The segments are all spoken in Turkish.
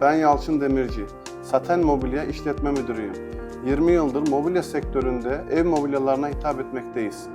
Ben Yalçın Demirci. Saten Mobilya İşletme Müdürüyüm. 20 yıldır mobilya sektöründe ev mobilyalarına hitap etmekteyiz.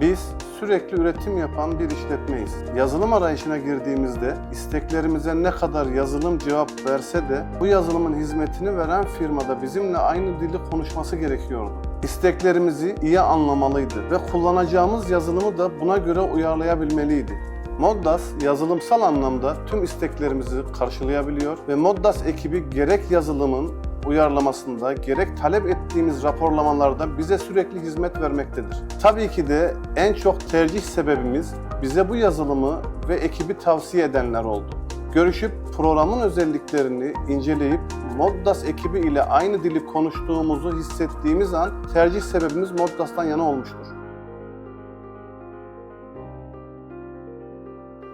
Biz sürekli üretim yapan bir işletmeyiz. Yazılım arayışına girdiğimizde isteklerimize ne kadar yazılım cevap verse de bu yazılımın hizmetini veren firmada bizimle aynı dili konuşması gerekiyordu. İsteklerimizi iyi anlamalıydı ve kullanacağımız yazılımı da buna göre uyarlayabilmeliydi. Moddas yazılımsal anlamda tüm isteklerimizi karşılayabiliyor ve Moddas ekibi gerek yazılımın uyarlamasında gerek talep ettiğimiz raporlamalarda bize sürekli hizmet vermektedir. Tabii ki de en çok tercih sebebimiz bize bu yazılımı ve ekibi tavsiye edenler oldu. Görüşüp programın özelliklerini inceleyip Moddas ekibi ile aynı dili konuştuğumuzu hissettiğimiz an tercih sebebimiz Moddas'tan yana olmuştur.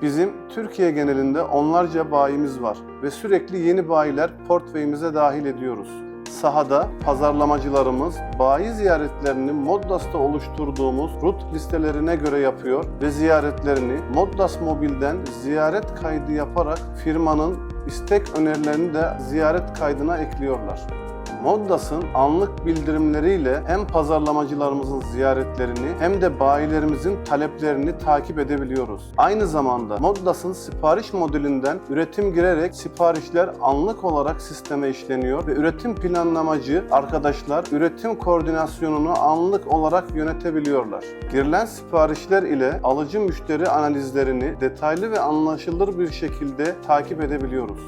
Bizim Türkiye genelinde onlarca bayimiz var ve sürekli yeni bayiler portföyümüze dahil ediyoruz. Sahada pazarlamacılarımız bayi ziyaretlerini Moddas'ta oluşturduğumuz rut listelerine göre yapıyor ve ziyaretlerini Moddas Mobil'den ziyaret kaydı yaparak firmanın istek önerilerini de ziyaret kaydına ekliyorlar. Moddas'ın anlık bildirimleriyle hem pazarlamacılarımızın ziyaretlerini hem de bayilerimizin taleplerini takip edebiliyoruz. Aynı zamanda Moddas'ın sipariş modelinden üretim girerek siparişler anlık olarak sisteme işleniyor ve üretim planlamacı arkadaşlar üretim koordinasyonunu anlık olarak yönetebiliyorlar. Girilen siparişler ile alıcı müşteri analizlerini detaylı ve anlaşılır bir şekilde takip edebiliyoruz.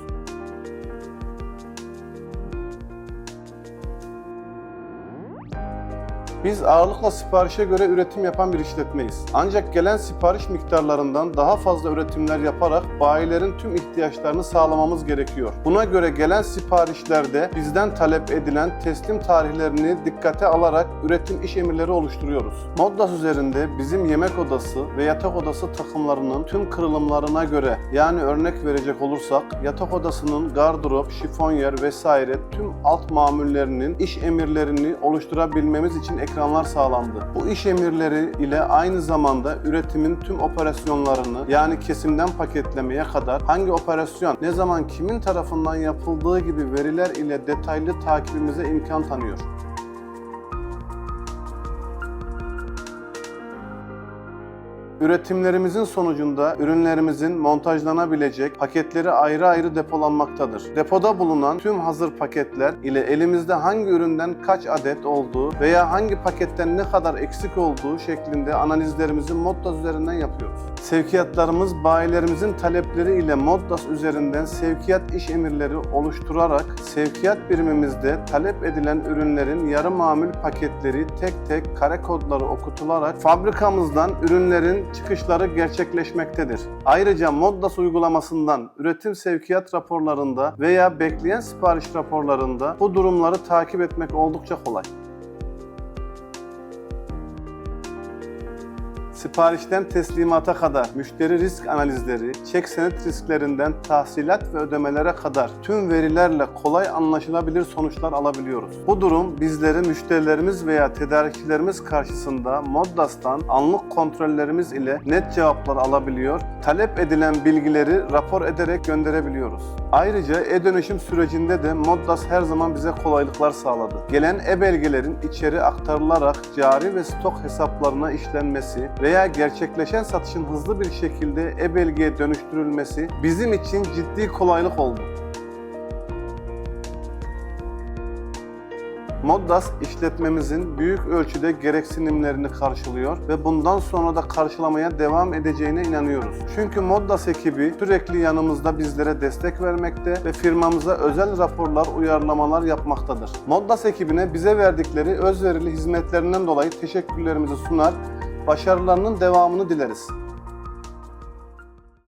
Biz ağırlıkla siparişe göre üretim yapan bir işletmeyiz. Ancak gelen sipariş miktarlarından daha fazla üretimler yaparak bayilerin tüm ihtiyaçlarını sağlamamız gerekiyor. Buna göre gelen siparişlerde bizden talep edilen teslim tarihlerini dikkate alarak üretim iş emirleri oluşturuyoruz. Moddas üzerinde bizim yemek odası ve yatak odası takımlarının tüm kırılımlarına göre yani örnek verecek olursak yatak odasının gardırop, şifonyer vesaire tüm alt mamullerinin iş emirlerini oluşturabilmemiz için ekranlar sağlandı. Bu iş emirleri ile aynı zamanda üretimin tüm operasyonlarını yani kesimden paketlemeye kadar hangi operasyon ne zaman kimin tarafından yapıldığı gibi veriler ile detaylı takibimize imkan tanıyor. Üretimlerimizin sonucunda ürünlerimizin montajlanabilecek paketleri ayrı ayrı depolanmaktadır. Depoda bulunan tüm hazır paketler ile elimizde hangi üründen kaç adet olduğu veya hangi paketten ne kadar eksik olduğu şeklinde analizlerimizi Moddas üzerinden yapıyoruz. Sevkiyatlarımız bayilerimizin talepleri ile Moddas üzerinden sevkiyat iş emirleri oluşturarak sevkiyat birimimizde talep edilen ürünlerin yarı mamül paketleri tek tek kare kodları okutularak fabrikamızdan ürünlerin çıkışları gerçekleşmektedir. Ayrıca Moddas uygulamasından üretim sevkiyat raporlarında veya bekleyen sipariş raporlarında bu durumları takip etmek oldukça kolay. Siparişten teslimata kadar müşteri risk analizleri, çek senet risklerinden tahsilat ve ödemelere kadar tüm verilerle kolay anlaşılabilir sonuçlar alabiliyoruz. Bu durum bizleri müşterilerimiz veya tedarikçilerimiz karşısında Moddas'tan anlık kontrollerimiz ile net cevaplar alabiliyor, talep edilen bilgileri rapor ederek gönderebiliyoruz. Ayrıca e-dönüşüm sürecinde de Moddas her zaman bize kolaylıklar sağladı. Gelen e-belgelerin içeri aktarılarak cari ve stok hesaplarına işlenmesi veya gerçekleşen satışın hızlı bir şekilde e-belgeye dönüştürülmesi bizim için ciddi kolaylık oldu. Moddas işletmemizin büyük ölçüde gereksinimlerini karşılıyor ve bundan sonra da karşılamaya devam edeceğine inanıyoruz. Çünkü Moddas ekibi sürekli yanımızda bizlere destek vermekte ve firmamıza özel raporlar, uyarlamalar yapmaktadır. Moddas ekibine bize verdikleri özverili hizmetlerinden dolayı teşekkürlerimizi sunar, başarılarının devamını dileriz.